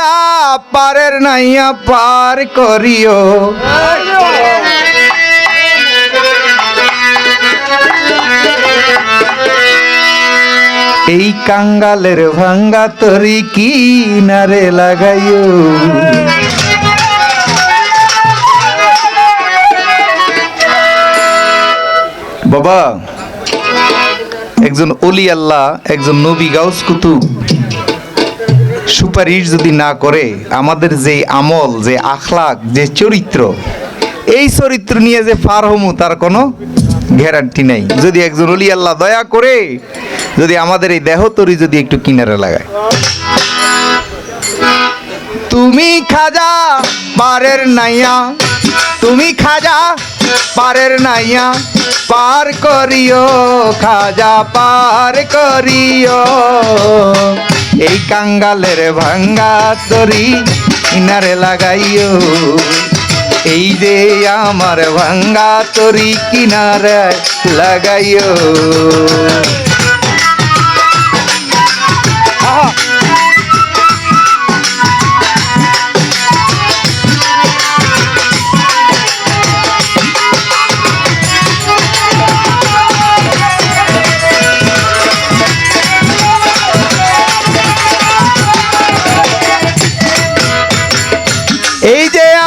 খাজা পারের নাইয়া পার করিও। এই কাঙ্গালের ভাঙ্গা তরি কি নারে লাগাইও। বাবা, একজন অলি আল্লাহ, একজন নবী গাউস কুতুব। সুপারিশ যদি না করে, আমাদের যে আমল, যে আখলাক, যে চরিত্র, এই চরিত্র নিয়ে যে পার হমু, তার কোনো গ্যারান্টি নাই। যদি একজন অলি আল্লাহ দয়া করে, যদি আমাদের এই দেহ তরি যদি একটু কিনারে লাগায়। তুমি খাজা পারের নাইয়া তুমি খাজা, পারের নাইয়া পার করিও, খাজা পার করিও। এই কাঙ্গালের ভাঙ্গা তরি কিনারে লাগাইও। এই যে আমার ভাঙ্গা তরি কিনারে লাগাইও।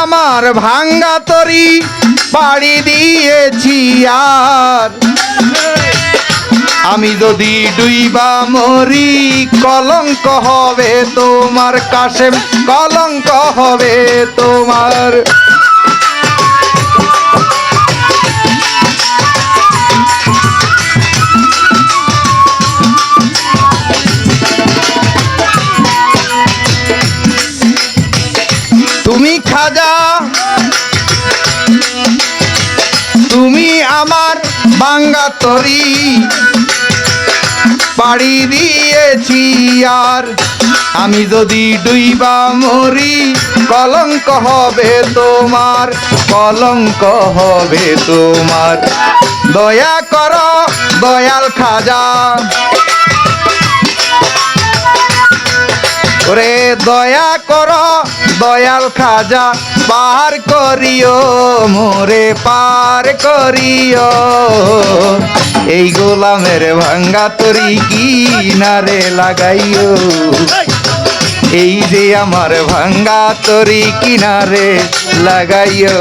আমার ভাঙ্গা তরি বাড়ি দিয়েছি আর। আমি যদি ডুইবা মরি, কলঙ্ক হবে তোমার কাশেম, কলঙ্ক হবে তোমার। খাজা তুমি আমার বাঙ্গা তরি। পাড়ি দিয়েছি আর আমি যদি ডুইবা মরি, কলঙ্ক হবে তোমার, কলঙ্ক হবে তোমার। দয়া কর, দয়াল খাজা। ওরে দয়া কর, দয়াল খাজা, পার করিও, মোরে পার করিও। এই গোলামের ভাঙ্গা তরি কি নারে লাগাইও। এই যে আমার ভাঙ্গা তরি কিনারে লাগাইও।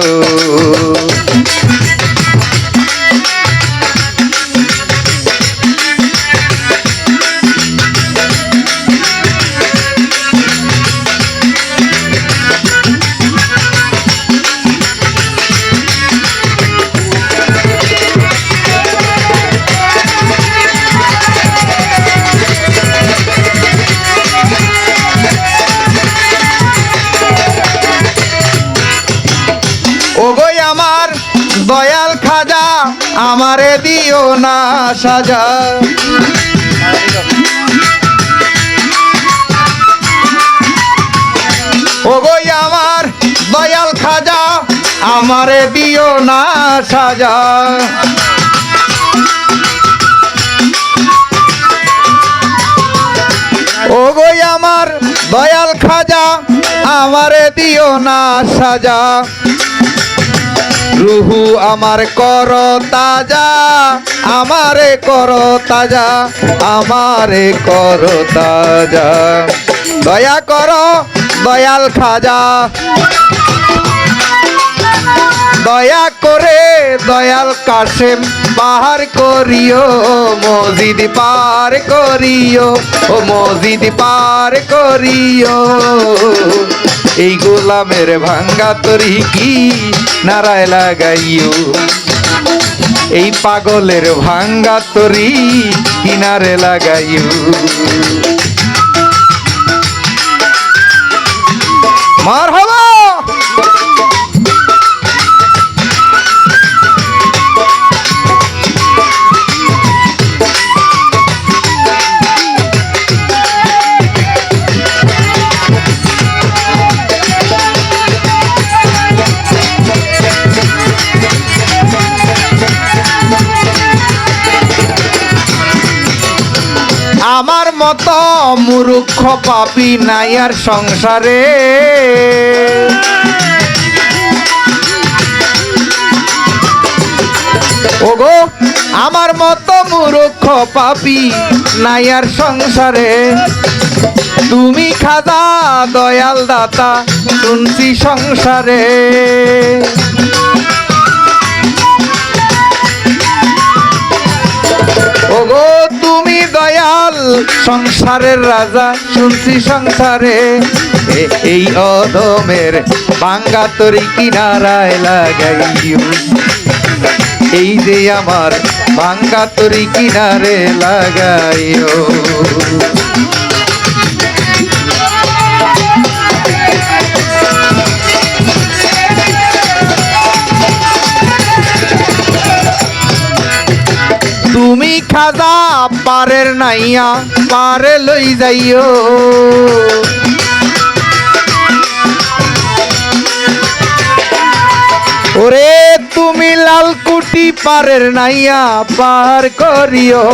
আমারে দিও না সাজা। ওগোই আমার দয়াল খাজা, আমারে দিও না সাজা। ওগোই আমার দয়াল খাজা, আমারে দিও না সাজা। রুহু আমার কর তাজা, আমারে কর তাজা, আমারে কর তাজা। দয়া কর দয়াল খাজা। দয়া করে দয়াল কাশেম পার করিও, মসজিদ পার করিও, ও মসজিদ পার করিও। এই গোলামের ভাঙ্গা তরি কি? নারায় লাগাইও। এই পাগলের ভাঙ্গা তরি কিনারে লাগাইও। মার আমার মতো মূর্খ পাপি নাই আর সংসারে। ওগো, আমার মতো মূর্খ পাপি নাই আর সংসারে। তুমি খাদা দয়াল দাতা শুনছি সংসারে। ওগো তুমি দয়াল, সংসারের রাজা, শুনছি সংসারে। এই অদমের বাঙ্গা তরি কিনারায় লাগাইও এই যে আমার বাঙ্গা তরি কিনারে লাগাইও। তুমি খাজা পারের নাইয়া, পারে লই যাইও। ওরে তুমি লালকুটি পারের নাইয়া পার করিও।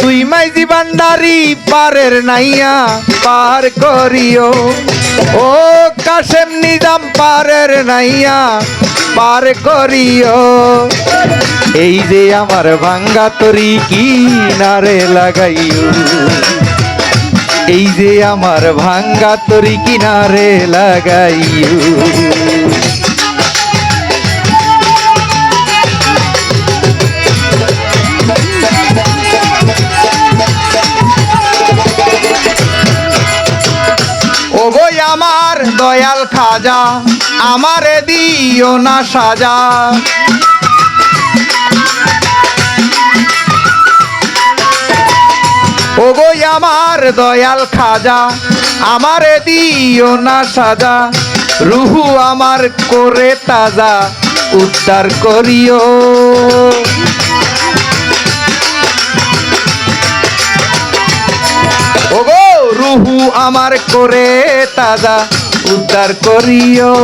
তুই মাইজি ভান্ডারি পারের নাইয়া পার করিও। ও কাশেম নিজাম পারের নাইয়া পার করিও। এই যে আমার ভাঙ্গা তরি কিনারে লাগাইও। এই যে আমার ভাঙ্গা তরি কিনারে লাগাইও। আমার দয়াল খাজা, আমারে দিও না সাজা। ও গো আমার দয়াল খাজা, আমারে দিও না সাজা। রুহু আমার করে তাজা, উদ্ধার করিও। রুহু আমার করে তাজা উদ্ধার করিও।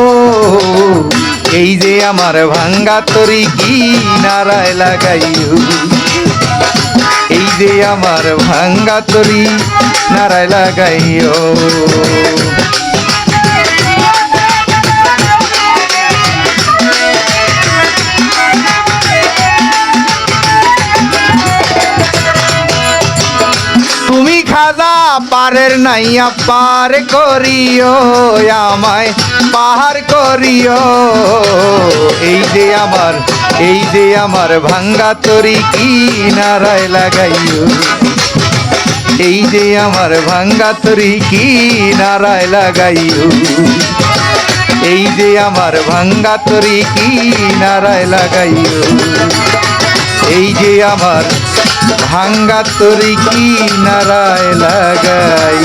এই যে আমার ভাঙ্গা তরি কি নারায় লাগাইও। এই যে আমার ভাঙ্গা তরি নারায় লাগাইও। পারের নাইয়া পার করিও আমায়, পাহাড় করিও। এই যে আমার, এই যে আমার ভাঙ্গা তরি কি নারায় লাগাইও। এই যে আমার ভাঙ্গা তরি কি নারায় লাগাইও। এই যে আমার ভাঙ্গা তরি কি নারায় লাগাইও। এই যে আমার ভাঙ্গা তরি কি নারায় লাগাই?